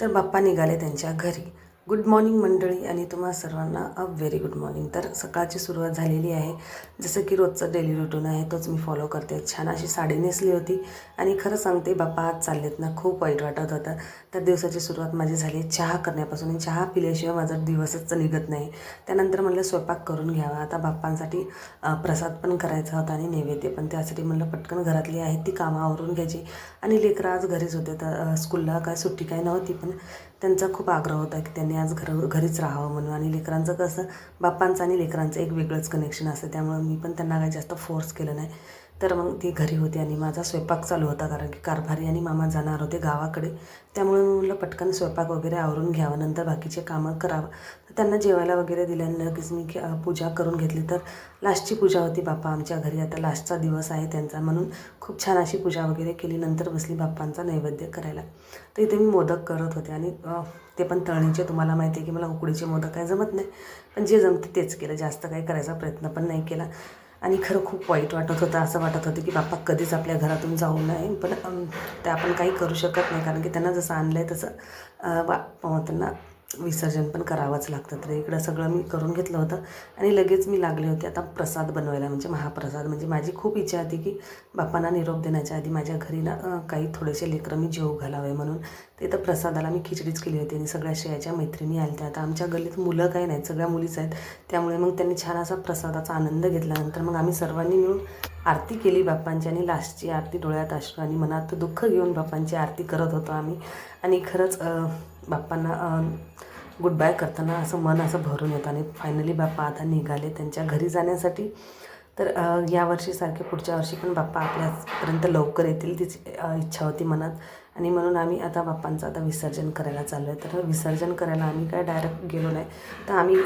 तर बाप्पा निघाले त्यांच्या घरी. गुड मॉर्निंग मंडळी आणि तुम्हा सर्वांना अ व्हेरी गुड मॉर्निंग तर सकाळची सुरुवात झालेली आहे. जसं की रोजचं डेली रुटीन आहे तोच मी फॉलो करते. छान अशी साडी नेसली होती आणि खरं सांगते बाप्पा आज चाललेत ना खूप वाईट वाटत होतं. तर दिवसाची सुरुवात माझी झाली चहा करण्यापासून. आणि चहा पिल्याशिवाय माझा दिवसच निघत नाही. त्यानंतर म्हणलं स्वयंपाक करून घ्यावा. आता बाप्पांसाठी प्रसाद पण करायचा होता आणि नैवेद्य पण त्यासाठी म्हणलं पटकन घरातली आहेत ती कामं आवरून घ्यायची. आणि लेकरं आज घरीच होते. तर स्कूलला काय सुट्टी काय नव्हती पण त्यांचा खूप आग्रह होता की त्यांनी आज घर घरीच राहावं म्हणून. आणि लेकरांचं कसं बाप्पांचं आणि लेकरांचं एक वेगळंच कनेक्शन असतं. त्यामुळं मी पण त्यांना काही जास्त फोर्स केलं नाही. तर मग ती घरी होती आणि माझा स्वयंपाक चालू होता कारण की कारभारी आणि मामा जाणार होते गावाकडे. त्यामुळे मी म्हटलं पटकन स्वयंपाक वगैरे आवरून घ्यावं नंतर बाकीचे कामं करावं. तर त्यांना जेवायला वगैरे दिल्याने लगेच मी पूजा करून घेतली. तर लास्टची पूजा होती बाप्पा आमच्या घरी. आता लास्टचा दिवस आहे त्यांचा म्हणून खूप छान अशी पूजा वगैरे केली. नंतर बसली बाप्पांचा नैवेद्य करायला. तर इथे मी मोदक करत होते आणि ते पण तळणीचे. तुम्हाला माहिती आहे की मला उकडीचे मोदक काय जमत नाही. पण जे जमते तेच केलं. जास्त काही करायचा प्रयत्न पण नाही केला. आणि खरं खूप वाईट वाटत होतं असं वाटत होतं की बाप्पा कधीच आपल्या घरातून जाऊ नये. पण ते आपण काही करू शकत नाही कारण की त्यांना जसं आणलं आहे तसं बा त्यांना विसर्जन पण करावंच लागतं. तर इकडं सगळं मी करून घेतलं होतं आणि लगेच मी लागले होते आता प्रसाद बनवायला म्हणजे महाप्रसाद. म्हणजे माझी खूप इच्छा होती की बाप्पांना निरोप देण्याच्या आधी माझ्या घरी ना काही थोडेसे लेकरं मी जेव घालावे म्हणून. ते तर प्रसादाला मी खिचडीच केली होती आणि सगळ्या श्रेयाच्या मैत्रिणी आल्या आता आमच्या गल्लीत मुलं काही नाहीत सगळ्या मुलीच आहेत. त्यामुळे मग त्यांनी छान असा प्रसादाचा आनंद घेतल्यानंतर मग आम्ही सर्वांनी मिळून आरती केली बाप्पांची आणि लास्टची आरती डोळ्यात अश्रू आणि मनात दुःख घेऊन बाप्पांची आरती करत होतो आम्ही. आणि खरंच बाप्पांना गुड बाय करताना असं मन असं भरून येतं आणि फायनली बाप्पा आता निघाले त्यांच्या घरी जाण्यासाठी. तर यावर्षीसारखे पुढच्या वर्षी पण बाप्पा आपल्यापर्यंत लवकर येतील तीच इच्छा होती मनात. आणि म्हणून आम्ही आता बाप्पांचं आता विसर्जन करायला चाललो आहे तर विसर्जन करायला आम्ही काय डायरेक्ट गेलो नाही. तर आम्ही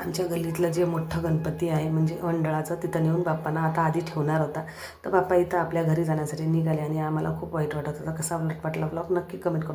आमच्या गल्लीतलं जे मोठं गणपती आहे म्हणजे मंडळाचं तिथं नेऊन बाप्पांना आता आधी ठेवणार होता. तर बाप्पा इथं आपल्या घरी जाण्यासाठी निघाले आणि आम्हाला खूप वाईट वाटत होता. कसा वाटला ब्लॉग नक्की कमेंट करून